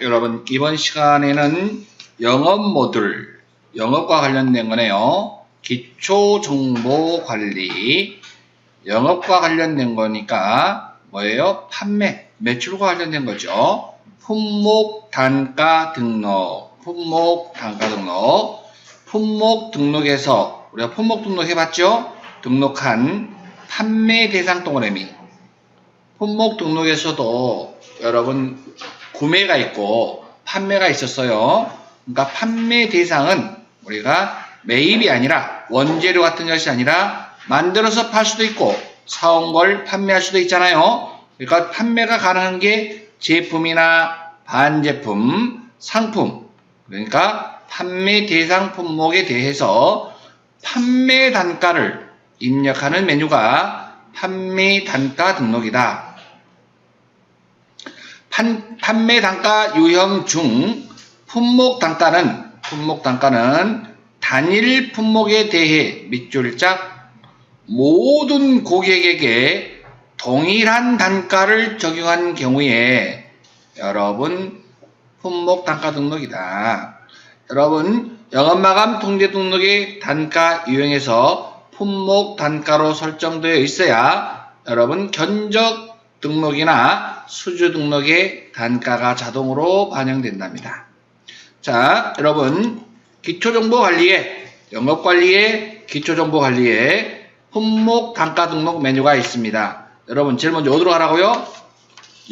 여러분 이번 시간에는 영업 모듈 영업과 관련된 거네요. 기초 정보 관리 영업과 관련된 거니까 뭐예요? 판매 매출과 관련된 거죠. 품목 단가 등록 품목 단가 등록 품목 등록에서 우리가 품목 등록 해봤죠? 등록한 판매 대상 동그라미 품목 등록에서도 여러분 구매가 있고 판매가 있었어요. 그러니까 판매 대상은 우리가 매입이 아니라 원재료 같은 것이 아니라 만들어서 팔 수도 있고 사온 걸 판매할 수도 있잖아요. 그러니까 판매가 가능한 게 제품이나 반제품, 상품. 그러니까 판매 대상 품목에 대해서 판매 단가를 입력하는 메뉴가 판매 단가 등록이다. 판, 판매 단가 유형 중 품목 단가는 품목 단가는 단일 품목에 대해 밑줄짝 모든 고객에게 동일한 단가를 적용한 경우에 여러분 품목 단가 등록이다. 여러분 영업마감 통제 등록의 단가 유형에서 품목 단가로 설정되어 있어야 여러분 견적 등록이나 수주 등록의 단가가 자동으로 반영된답니다. 자, 여러분 기초정보관리에 영업관리에 기초정보관리에 품목 단가 등록 메뉴가 있습니다. 여러분 제일 먼저 어디로 가라고요?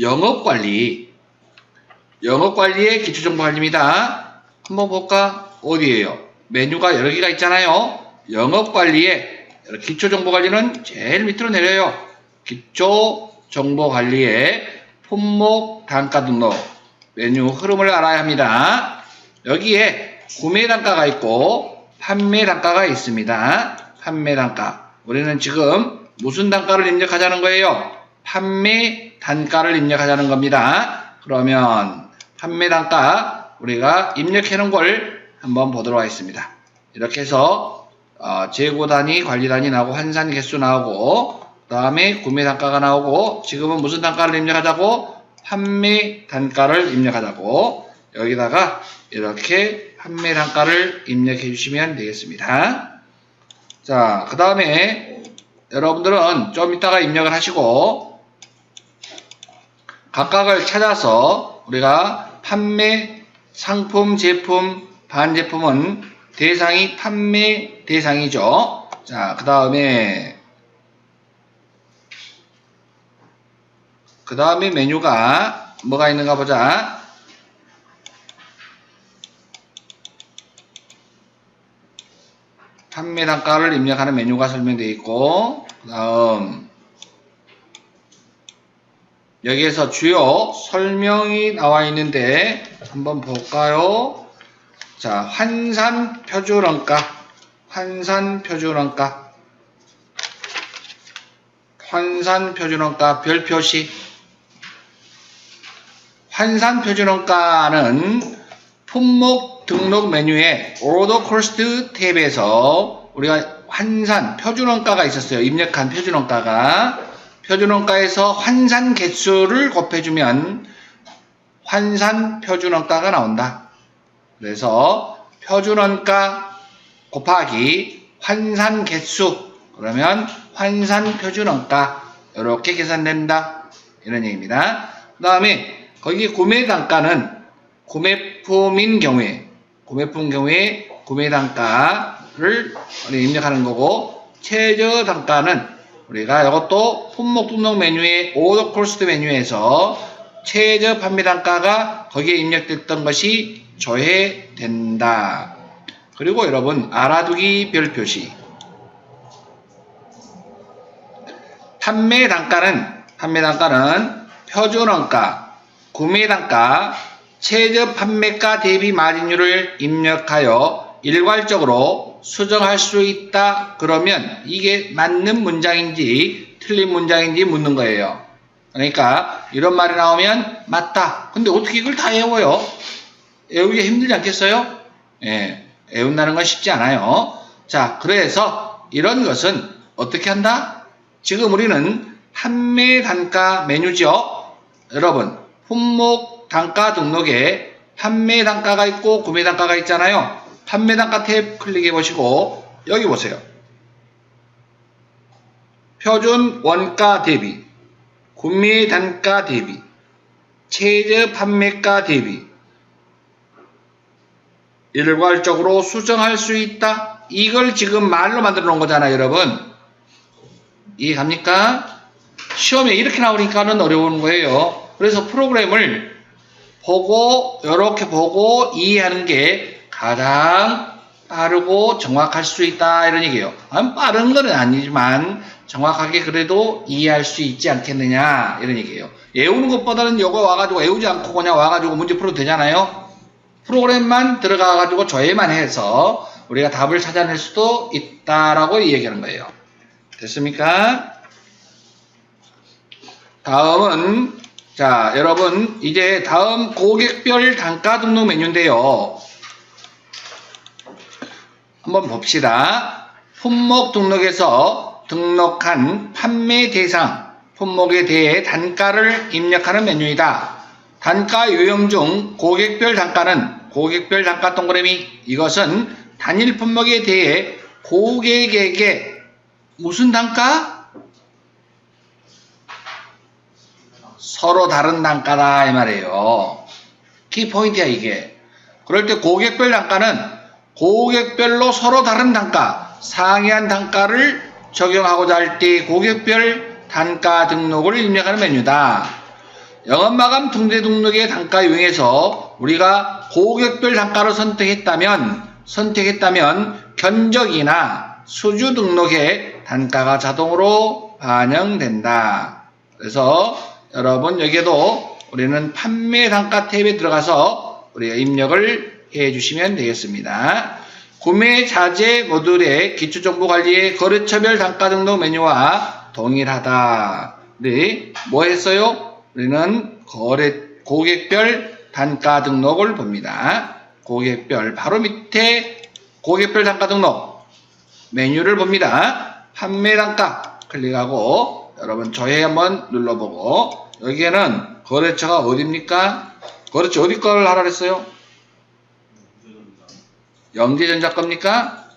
영업관리 영업관리의 기초정보관리입니다. 한번 볼까? 어디에요? 메뉴가 여러 개가 있잖아요. 영업관리에 기초정보관리는 제일 밑으로 내려요. 기초 정보 관리에 품목 단가 등록 메뉴 흐름을 알아야 합니다. 여기에 구매 단가가 있고 판매 단가가 있습니다. 판매 단가. 우리는 지금 무슨 단가를 입력하자는 거예요? 판매 단가를 입력하자는 겁니다. 그러면 판매 단가 우리가 입력해 놓은 걸 한번 보도록 하겠습니다. 이렇게 해서 어, 재고 단위, 관리 단위 나오고 환산 개수 나오고 그 다음에 구매 단가가 나오고 지금은 무슨 단가를 입력하자고? 판매 단가를 입력하자고 여기다가 이렇게 판매 단가를 입력해 주시면 되겠습니다. 자, 그 다음에 여러분들은 좀 이따가 입력을 하시고 각각을 찾아서 우리가 판매, 상품, 제품, 반제품은 대상이 판매 대상이죠. 자, 그 다음에 그 다음에 메뉴가 뭐가 있는가 보자. 판매 단가를 입력하는 메뉴가 설명되어 있고 그 다음 여기에서 주요 설명이 나와 있는데 한번 볼까요? 자, 환산 표준원가 환산 표준원가 환산 표준원가 별 표시 환산 표준원가는 품목 등록 메뉴에 오더 코스트 탭에서 우리가 환산 표준원가가 있었어요. 입력한 표준원가가 표준원가에서 환산 개수를 곱해주면 환산 표준원가가 나온다. 그래서 표준원가 곱하기 환산 개수 그러면 환산 표준원가 이렇게 계산된다. 이런 얘기입니다. 그 다음에 거기 구매 단가는 구매품인 경우에 구매품 경우에 구매 단가를 입력하는 거고 최저 단가는 우리가 이것도 품목 등록 메뉴의 오더 코스트 메뉴에서 최저 판매 단가가 거기에 입력됐던 것이 조회된다. 그리고 여러분 알아두기 별 표시 판매 단가는 판매 단가는 표준원가, 구매 단가, 최저 판매가 대비 마진율을 입력하여 일괄적으로 수정할 수 있다. 그러면 이게 맞는 문장인지 틀린 문장인지 묻는 거예요. 그러니까 이런 말이 나오면 맞다. 근데 어떻게 이걸 다 외워요? 외우기 힘들지 않겠어요? 예, 외운다는 건 쉽지 않아요. 자, 그래서 이런 것은 어떻게 한다? 지금 우리는 판매 단가 메뉴죠. 여러분, 품목 단가 등록에 판매 단가가 있고 구매 단가가 있잖아요. 판매 단가 탭 클릭해 보시고 여기 보세요. 표준 원가 대비, 구매 단가 대비, 최저 판매가 대비 일괄적으로 수정할 수 있다. 이걸 지금 말로 만들어 놓은 거잖아요, 여러분. 이해갑니까? 시험에 이렇게 나오니까는 어려운 거예요. 그래서 프로그램을 보고 이렇게 보고 이해하는 게 가장 빠르고 정확할 수 있다 이런 얘기예요. 아, 빠른 건 아니지만 정확하게 그래도 이해할 수 있지 않겠느냐 이런 얘기예요. 외우는 것보다는 이거 와가지고 외우지 않고 그냥 와가지고 문제 풀어도 되잖아요. 프로그램만 들어가가지고 조회만 해서 우리가 답을 찾아낼 수도 있다라고 얘기하는 거예요. 됐습니까? 다음은 자 여러분 이제 다음 고객별 단가 등록 메뉴인데요. 한번 봅시다. 품목 등록에서 등록한 판매 대상 품목에 대해 단가를 입력하는 메뉴이다. 단가 요령 중 고객별 단가는 고객별 단가 동그라미 이것은 단일 품목에 대해 고객에게 무슨 단가? 서로 다른 단가다 이 말이에요. 키포인트야 이게. 그럴 때 고객별 단가는 고객별로 서로 다른 단가, 상이한 단가를 적용하고자 할 때 고객별 단가 등록을 입력하는 메뉴다. 영업마감 등재 등록의 단가 유형에서 우리가 고객별 단가를 선택했다면 선택했다면 견적이나 수주 등록의 단가가 자동으로 반영된다. 그래서 여러분 여기에도 우리는 판매 단가 탭에 들어가서 우리가 입력을 해 주시면 되겠습니다. 구매 자재 모듈의 기초정보 관리의 거래처별 단가 등록 메뉴와 동일하다. 네, 뭐 했어요? 우리는 거래 고객별 단가 등록을 봅니다. 고객별 바로 밑에 고객별 단가 등록 메뉴를 봅니다. 판매 단가 클릭하고 여러분 조회 한번 눌러보고 여기에는 거래처가 어딥니까? 거래처 어디 걸 하라 그랬어요? 영재전자 겁니까?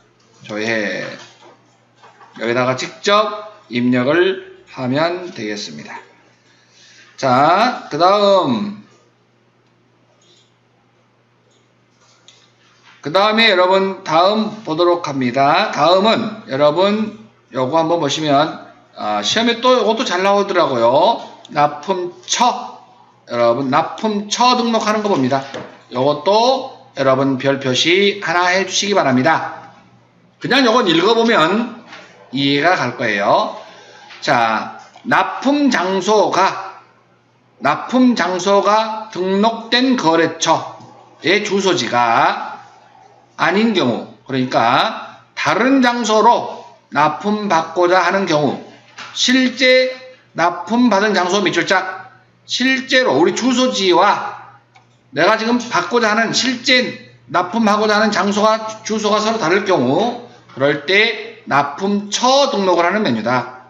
조회 여기다가 직접 입력을 하면 되겠습니다. 자, 그 다음 그 다음에 여러분 다음 보도록 합니다. 다음은 여러분 요거 한번 보시면 아, 시험에 또 이것도 잘 나오더라고요. 납품처 여러분 납품처 등록하는 거 봅니다. 요것도 여러분 별 표시 하나 해주시기 바랍니다. 그냥 요건 읽어보면 이해가 갈 거예요. 자, 납품 장소가 납품 장소가 등록된 거래처의 주소지가 아닌 경우, 그러니까 다른 장소로 납품받고자 하는 경우, 실제 납품받은 장소 밑줄짝, 실제로 우리 주소지와 내가 지금 받고자 하는 실제 납품하고자 하는 장소가 주소가 서로 다를 경우, 그럴 때 납품처 등록을 하는 메뉴다.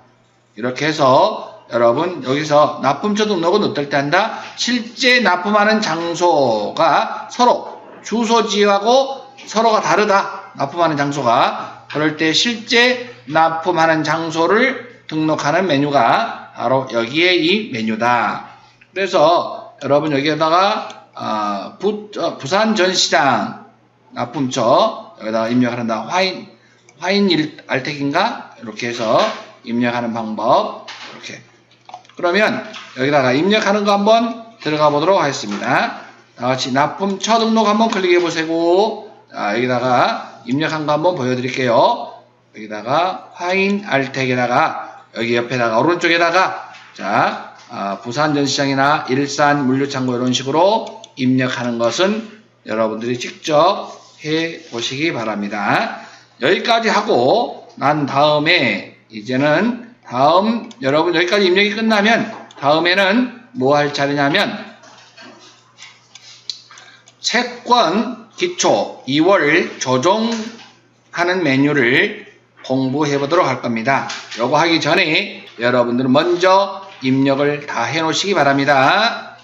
이렇게 해서 여러분 여기서 납품처 등록은 어떨 때 한다? 실제 납품하는 장소가 서로 주소지하고 서로가 다르다. 납품하는 장소가. 그럴 때 실제 납품하는 장소를 등록하는 메뉴가 바로 여기에 이 메뉴다. 그래서 여러분 여기에다가 아, 부, 산 전시장 납품처 여기다가 입력한다. 화인 화인 일, 알택인가? 이렇게 해서 입력하는 방법 이렇게 그러면 여기다가 입력하는 거 한번 들어가 보도록 하겠습니다. 다같이 납품 처 등록 한번 클릭해 보세요. 자, 여기다가 입력한 거 한번 보여드릴게요. 여기다가 화인 알택에다가 여기 옆에다가 오른쪽에다가 자 아, 부산 전시장이나 일산 물류창고 이런 식으로 입력하는 것은 여러분들이 직접 해 보시기 바랍니다. 여기까지 하고 난 다음에 이제는 다음 여러분 여기까지 입력이 끝나면 다음에는 뭐 할 차례냐면 채권 기초 2월 조정하는 메뉴를 공부해 보도록 할 겁니다. 요거 하기 전에 여러분들은 먼저 입력을 다 해 놓으시기 바랍니다.